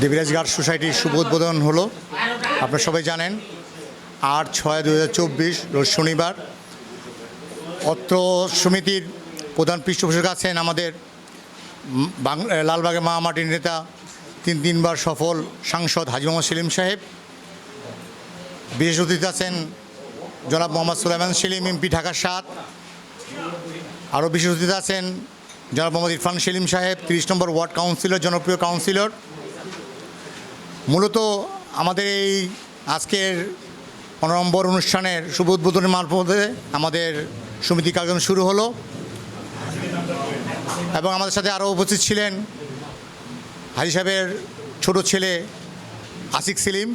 দেবীরাজ guard সোসাইটির শুভ উদ্বোধন হলো। আপনারা সবাই জানেন, আট ছয় দু রোজ শনিবার অত্র সমিতির প্রধান পৃষ্ঠপোষক আছেন আমাদের লালবাগের মহামাটির নেতা, তিন তিনবার সফল সাংসদ হাজি মোহাম্মদ সেলিম সাহেব। বিশেষ অতিথি আছেন জনাব মোহাম্মদ সুলাইমান সেলিম, এমপি ঢাকা সাত। আরও বিশেষ অতিথি আছেন জনাব মোহাম্মদ ইরফান সেলিম সাহেব, তিরিশ নম্বর ওয়ার্ড কাউন্সিলর, জনপ্রিয় কাউন্সিলর। মূলত আমাদের এই আজকের অনম্বর অনুষ্ঠানের শুভ উদ্বোধনের মারফতে আমাদের সমিতি কার্যক্রম শুরু হলো। এবং আমাদের সাথে আরও উপস্থিত ছিলেন হাজি সাহেবের ছোট ছেলে আসিক সেলিম।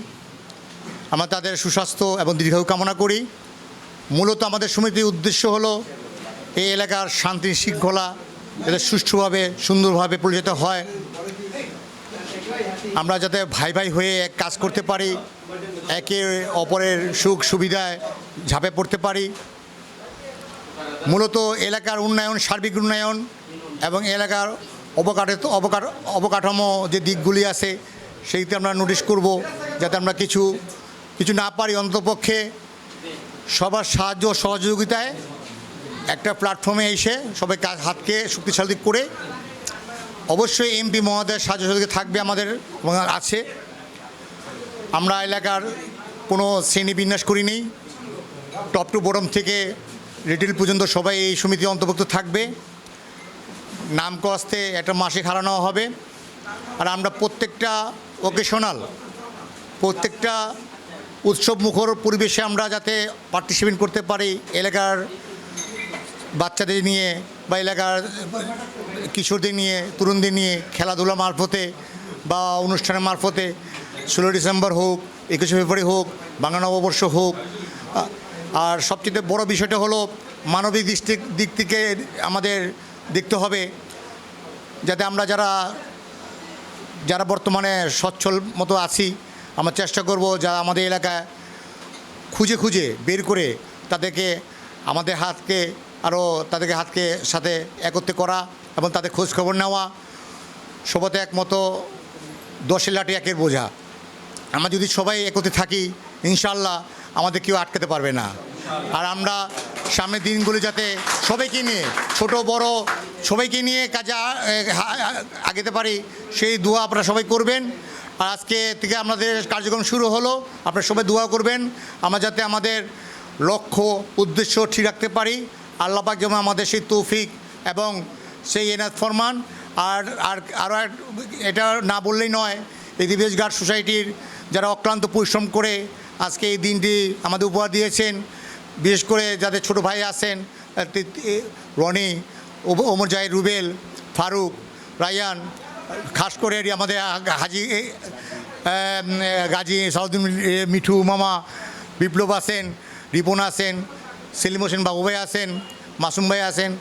আমরা তাদের সুস্বাস্থ্য এবং দীর্ঘায়ু কামনা করি। মূলত আমাদের সমিতির উদ্দেশ্য হলো এই এলাকার শান্তি শৃঙ্খলা যাতে সুষ্ঠুভাবে, সুন্দরভাবে পরিচালিত হয়। আমরা যাতে ভাই ভাই হয়ে এক কাজ করতে পারি, একে অপরের সুখ সুবিধায় ঝাঁপে পড়তে পারি। মূলত এলাকার উন্নয়ন, সার্বিক উন্নয়ন এবং এলাকার অবকাঠ অবকাঠ, অবকাঠামো যে দিকগুলি আছে, সেইতে আমরা নোটিশ করব যাতে আমরা কিছু কিছু না পারি অন্তপক্ষে সবার সাহায্য সহযোগিতায় একটা প্ল্যাটফর্মে এসে সবাই কাজ, হাতকে শক্তিশালী করে অবশ্যই এমপি মহোদয়ের সাহায্য থাকবে আমাদের আছে। আমরা এলাকার কোনো শ্রেণি বিন্যাস করিনি। টপ টু বটম থেকে রিটেল পর্যন্ত সবাই এই সমিতি অন্তর্ভুক্ত থাকবে। নাম কস্তে একটা মাসিক হারানো হবে। আর আমরা প্রত্যেকটা ওকেশনাল প্রত্যেকটা উৎসব মুখর পরিবেশে আমরা যাতে পার্টিসিপেট করতে পারি এলাকার বাচ্চাদের নিয়ে বা এলাকার কিশোরদের নিয়ে, তরুণদের নিয়ে খেলাধুলা মারফতে বা অনুষ্ঠানের মারফতে ষোলো ডিসেম্বর হোক, একুশে ফেব্রুয়ারি হোক, বাংলা নববর্ষ হোক আর সবচেয়ে বড় বিষয়টা হলো মানবিক দৃষ্টি দিক থেকে আমাদের দেখতে হবে যাতে আমরা যারা যারা বর্তমানে সচ্ছল মতো আছি, আমরা চেষ্টা করব যারা আমাদের এলাকায় খুঁজে খুঁজে বের করে তাদেরকে আমাদের হাতকে আরও তাদেরকে হাতকে সাথে একত্রে করা এবং তাদের খোঁজ খবর নেওয়া সবাতে একমতো দশের লাঠি একের বোঝা। আমরা যদি সবাই একত্রে থাকি ইনশাল্লাহ আমাদের কেউ আটকাতে পারবে না। আর আমরা সামনের দিনগুলি যাতে সবাইকে নিয়ে, ছোট, বড়, সবাইকে নিয়ে কাজে আগেতে পারি, সেই দোয়া আপনারা সবাই করবেন। আর আজকে থেকে আমাদের কার্যক্রম শুরু হলো, আপনারা সবাই দোয়া করবেন। আমরা যাতে আমাদের লক্ষ্য, উদ্দেশ্য ঠিক রাখতে পারি। আল্লাহ পাক যেমন আমাদের সেই তৌফিক এবং সেই এনাথ ফরমান, আর আর আরও এটা না বললেই নয়, এই দিবেশ গার্ড সোসাইটির যারা অক্লান্ত পরিশ্রম করে আজকে এই দিনটি আমাদের উপহার দিয়েছেন, বিশেষ করে যাদের ছোট ভাই আছেন রনি ওমর জাহির রুবেল, ফারুক, রায়ান, খাস করে আমাদের হাজি গাজী সাউদ্দিন মিঠু মামা, বিপ্লব আছেন, রিপন আছেন সেলিম হোসেন বাবু ভাই আছেন, মাসুম ভাই আছেন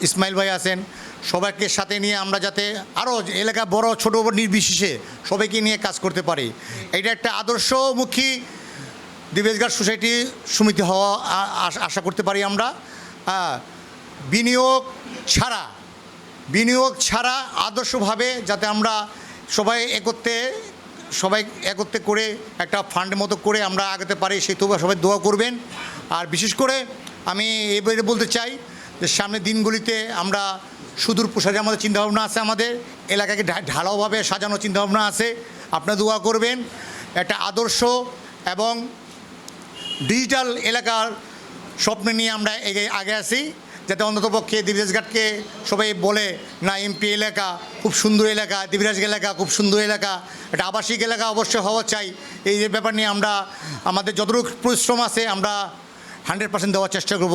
ইসমাইল ভাই আছেন, সবাইকে সাথে নিয়ে আমরা যাতে আরও এলাকা বড়, ছোট, নির্বিশেষে সবাইকে নিয়ে কাজ করতে পারি। এটা একটা আদর্শমুখী দিবেশগার সোসাইটি সমিতি হওয়া আশা- করতে পারি আমরা। বিনিয়োগ ছাড়া বিনিয়োগ ছাড়া আদর্শভাবে যাতে আমরা সবাই একত্রে সবাই একত্রে করে একটা ফান্ড মতো করে আমরা আগাতে পারি, সেই তবু সবাই দোয়া করবেন। আর বিশেষ করে আমি এবারে বলতে চাই যে সামনের দিনগুলিতে আমরা সুদূর প্রসারে আমাদের চিন্তাভাবনা আছে আমাদের, এলাকাকে ঢালাওভাবে সাজানোর চিন্তাভাবনা আছে। আপনারা দোয়া করবেন, একটা আদর্শ এবং ডিজিটাল এলাকার স্বপ্ন নিয়ে আমরা এগে আগে আসি যাতে অন্ততপক্ষে দিবিরাজঘাটকে সবাই বলে, না, এমপি এলাকা খুব সুন্দর এলাকা, দিবিরাজ এলাকা খুব সুন্দর এলাকা, একটা আবাসিক এলাকা অবশ্যই হওয়া চাই। এই ব্যাপার নিয়ে আমরা, আমাদের যতটুকু পরিশ্রম আছে, আমরা হান্ড্রেড পার্সেন্ট দেওয়ার চেষ্টা করব।